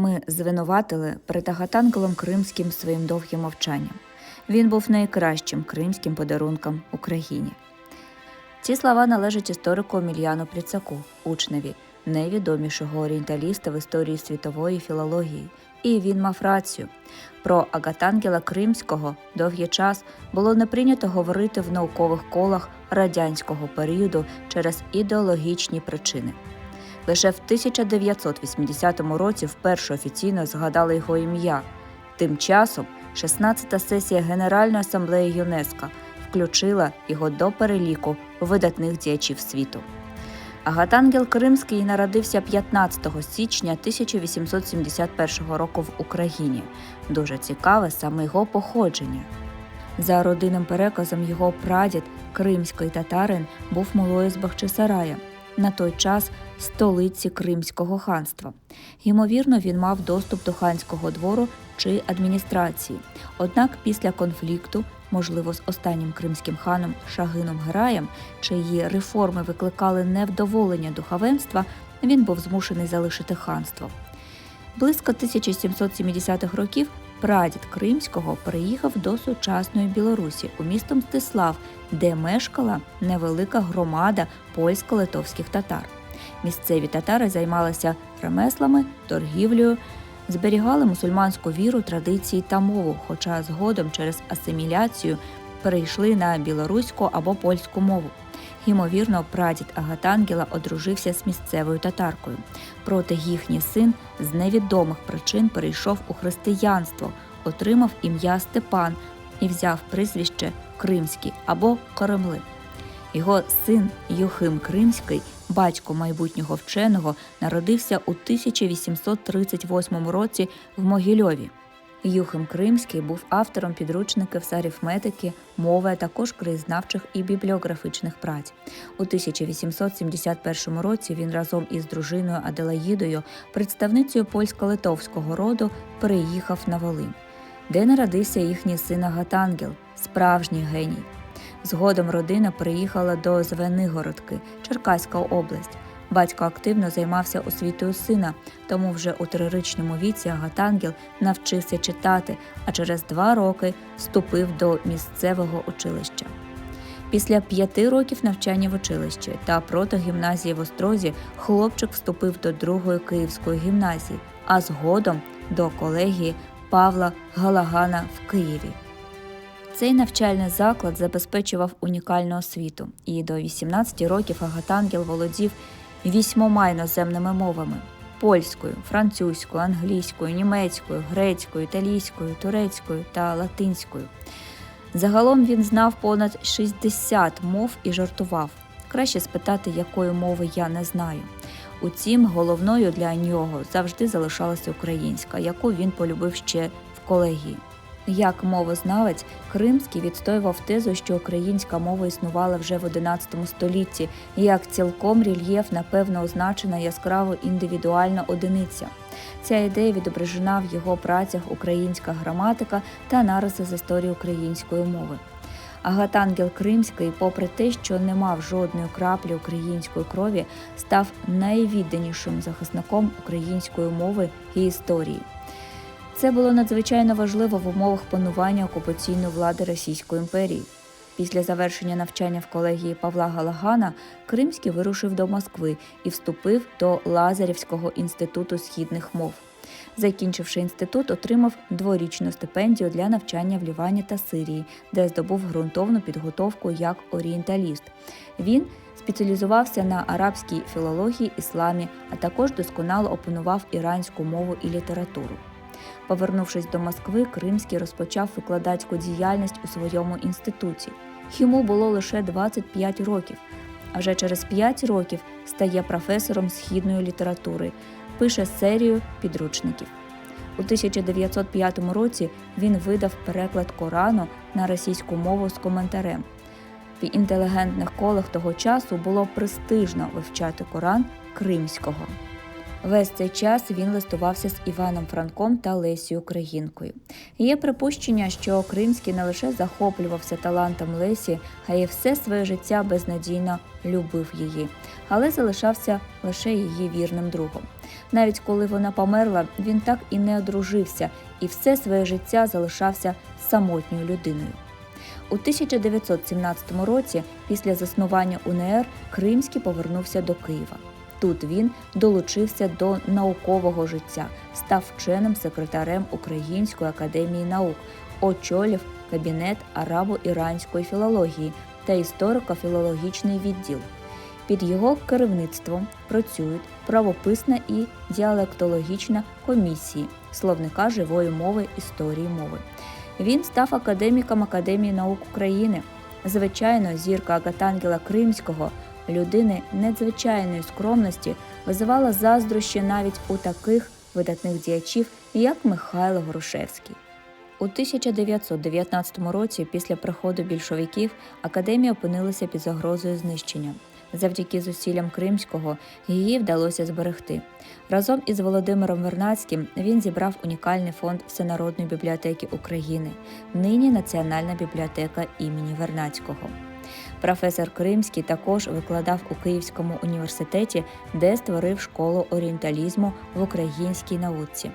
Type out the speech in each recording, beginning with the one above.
Ми звинуватили перед Агатангелом Кримським своїм довгим мовчанням. Він був найкращим кримським подарунком Україні. Ці слова належать історику Мільяну Пріцаку, учневі, найвідомішого орієнталіста в історії світової філології. І він мав рацію. Про Агатангела Кримського довгий час було не прийнято говорити в наукових колах радянського періоду через ідеологічні причини. Лише в 1980 році вперше офіційно згадали його ім'я. Тим часом 16-та сесія Генеральної асамблеї ЮНЕСКО включила його до переліку видатних діячів світу. Агатангел Кримський народився 15 січня 1871 року в Україні. Дуже цікаве саме його походження. За родинним переказом його прадід, кримський татарин, був молою з Бахчисарая, на той час столиці Кримського ханства. Ймовірно, він мав доступ до ханського двору чи адміністрації. Однак після конфлікту, можливо, з останнім кримським ханом Шагином Гераєм, чиї реформи викликали невдоволення духовенства, він був змушений залишити ханство. Близько 1770-х років прадід Кримського переїхав до сучасної Білорусі у місто Мстислав, де мешкала невелика громада польсько-литовських татар. Місцеві татари займалися ремеслами, торгівлею, зберігали мусульманську віру, традиції та мову, хоча згодом через асиміляцію перейшли на білоруську або польську мову. Ймовірно, прадід Агатангела одружився з місцевою татаркою. Проте їхній син з невідомих причин перейшов у християнство, отримав ім'я Степан і взяв прізвище Кримський або Коремли. Його син Юхим Кримський, батько майбутнього вченого, народився у 1838 році в Могильові. Юхим Кримський був автором підручників з арифметики, мови, а також краєзнавчих і бібліографічних праць. У 1871 році він разом із дружиною Аделаїдою, представницею польсько-литовського роду, переїхав на Волинь, де народився їхній син Агатангел, справжній геній. Згодом родина переїхала до Звенигородки, Черкаська область. Батько активно займався освітою сина, тому вже у трирічному віці Агатангел навчився читати, а через два роки вступив до місцевого училища. Після п'яти років навчання в училищі та протогімназії в Острозі хлопчик вступив до другої київської гімназії, а згодом до колегії Павла Галагана в Києві. Цей навчальний заклад забезпечував унікальну освіту, і до 18 років Агатангел володів вісьмома іноземними мовами польською, французькою, англійською, німецькою, грецькою, італійською, турецькою та латинською. Загалом він знав понад 60 мов і жартував. Краще спитати, якої мови я не знаю. Утім, головною для нього завжди залишалася українська, яку він полюбив ще в колегії. Як мовознавець, Кримський відстоював тезу, що українська мова існувала вже в XI столітті, і як цілком рельєфна, певно означена яскраво індивідуальна одиниця. Ця ідея відображена в його працях Українська граматика та нариси з історії української мови. Агатангел Кримський, попри те, що не мав жодної краплі української крові, став найвідданішим захисником української мови і історії. Це було надзвичайно важливо в умовах панування окупаційної влади Російської імперії. Після завершення навчання в колегії Павла Галагана Кримський вирушив до Москви і вступив до Лазарівського інституту східних мов. Закінчивши інститут, отримав дворічну стипендію для навчання в Лівані та Сирії, де здобув ґрунтовну підготовку як орієнталіст. Він спеціалізувався на арабській філології, ісламі, а також досконало опанував іранську мову і літературу. Повернувшись до Москви, Кримський розпочав викладацьку діяльність у своєму інституті. Йому було лише 25 років, а вже через 5 років стає професором східної літератури, пише серію підручників. У 1905 році він видав переклад Корану на російську мову з коментарем. В інтелігентних колах того часу було престижно вивчати Коран кримського. Весь цей час він листувався з Іваном Франком та Лесією Українкою. Є припущення, що Кримський не лише захоплювався талантом Лесі, а й все своє життя безнадійно любив її, але залишався лише її вірним другом. Навіть коли вона померла, він так і не одружився і все своє життя залишався самотньою людиною. У 1917 році, після заснування УНР, Кримський повернувся до Києва. Тут він долучився до наукового життя, став вченим секретарем Української академії наук, очолив кабінет арабо-іранської філології та історико-філологічний відділ. Під його керівництвом працюють правописна і діалектологічна комісії словника живої мови історії мови. Він став академіком Академії наук України. Звичайно, зірка Агатангела Кримського, людини надзвичайної скромності, визивала заздрощі навіть у таких видатних діячів, як Михайло Грушевський. У 1919 році, після приходу більшовиків, академія опинилася під загрозою знищення. Завдяки зусиллям Кримського її вдалося зберегти. Разом із Володимиром Вернадським він зібрав унікальний фонд Всенародної бібліотеки України, нині Національна бібліотека імені Вернадського. Професор Кримський також викладав у Київському університеті, де створив школу орієнталізму в українській науці.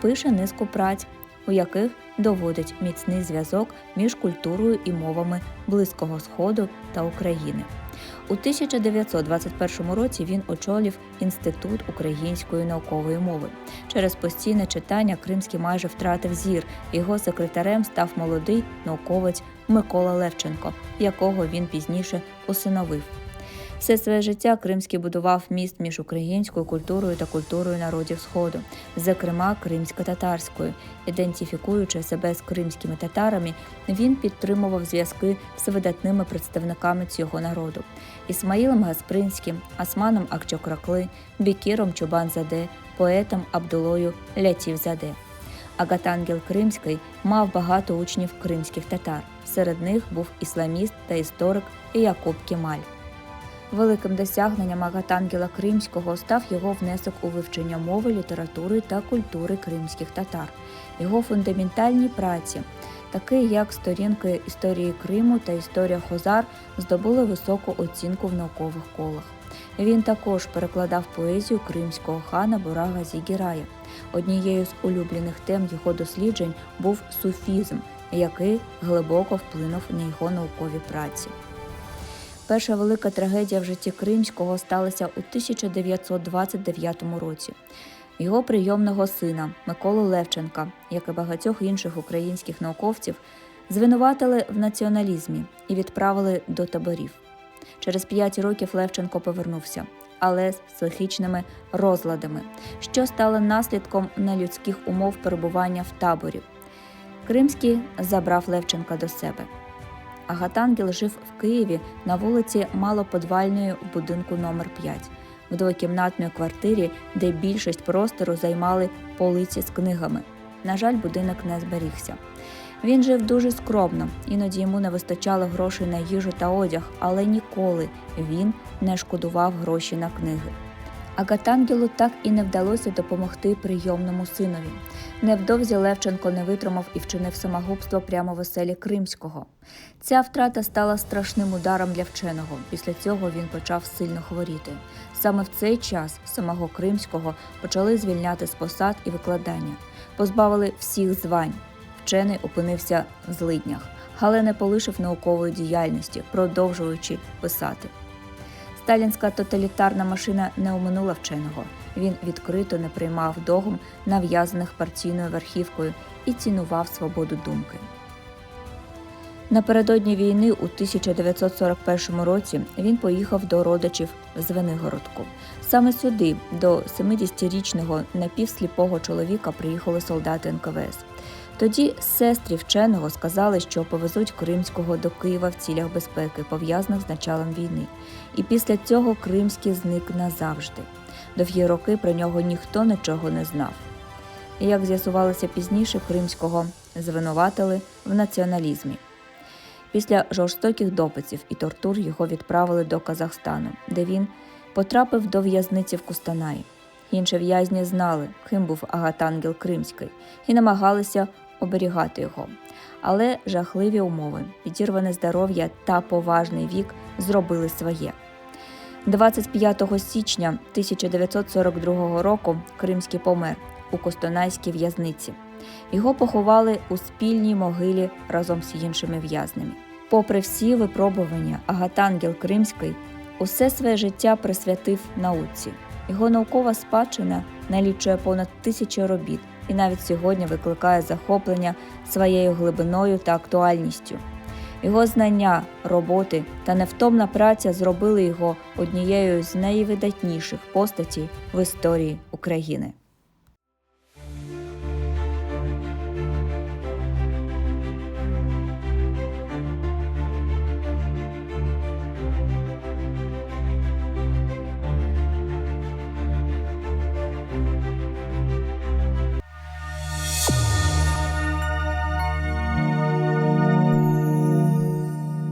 Пише низку праць, у яких доводить міцний зв'язок між культурою і мовами Близького Сходу та України. У 1921 році він очолив Інститут української наукової мови. Через постійне читання Кримський майже втратив зір. Його секретарем став молодий науковець Микола Левченко, якого він пізніше усиновив. Все своє життя Кримський будував міст між українською культурою та культурою народів Сходу, зокрема кримсько-татарською. Ідентифікуючи себе з кримськими татарами, він підтримував зв'язки з видатними представниками цього народу Ісмаїлом Гаспринським, Асманом Акчокракли, Бікіром Чубан-Заде, поетом Абдулою Лятів-Заде. Агатангел Кримський мав багато учнів кримських татар. Серед них був ісламіст та історик Якуб Кемаль. Великим досягненням Агатангела Кримського став його внесок у вивчення мови, літератури та культури кримських татар. Його фундаментальні праці, такі як сторінки історії Криму та історія Хозар, здобули високу оцінку в наукових колах. Він також перекладав поезію кримського хана Бурага Зігірая. Однією з улюблених тем його досліджень був суфізм, який глибоко вплинув на його наукові праці. Перша велика трагедія в житті Кримського сталася у 1929 році. Його прийомного сина Миколу Левченка, як і багатьох інших українських науковців, звинуватили в націоналізмі і відправили до таборів. Через п'ять років Левченко повернувся, але з психічними розладами, що стало наслідком нелюдських умов перебування в таборі. Кримський забрав Левченка до себе. Агатангел жив в Києві на вулиці Малоподвальної в будинку номер 5 в двокімнатній квартирі, де більшість простору займали полиці з книгами. На жаль, будинок не зберігся. Він жив дуже скромно, іноді йому не вистачало грошей на їжу та одяг, але ніколи він не шкодував гроші на книги. Агатангелу так і не вдалося допомогти прийомному синові. Невдовзі Левченко не витримав і вчинив самогубство прямо в оселі Кримського. Ця втрата стала страшним ударом для вченого. Після цього він почав сильно хворіти. Саме в цей час самого Кримського почали звільняти з посад і викладання, позбавили всіх звань. Вчений опинився в злиднях, але не полишив наукової діяльності, продовжуючи писати. Сталінська тоталітарна машина не оминула вченого. Він відкрито не приймав догм, нав'язаних партійною верхівкою, і цінував свободу думки. Напередодні війни у 1941 році він поїхав до родичів в Звенигородку. Саме сюди, до 70-річного напівсліпого чоловіка, приїхали солдати НКВС. Тоді сестри вченого сказали, що повезуть Кримського до Києва в цілях безпеки, пов'язаних з началом війни. І після цього Кримський зник назавжди. Довгі роки про нього ніхто нічого не знав. І, як з'ясувалося пізніше, Кримського звинуватили в націоналізмі. Після жорстоких допитів і тортур його відправили до Казахстану, де він потрапив до в'язниці в Кустанаї. Інші в'язні знали, ким був Агатангел Кримський, і намагалися оберігати його. Але жахливі умови, підірване здоров'я та поважний вік зробили своє. 25 січня 1942 року Кримський помер у Костонайській в'язниці. Його поховали у спільній могилі разом з іншими в'язнями. Попри всі випробування, Агатангел Кримський усе своє життя присвятив науці. Його наукова спадщина налічує понад тисячу робіт і навіть сьогодні викликає захоплення своєю глибиною та актуальністю. Його знання, роботи та невтомна праця зробили його однією з найвидатніших постатей в історії України.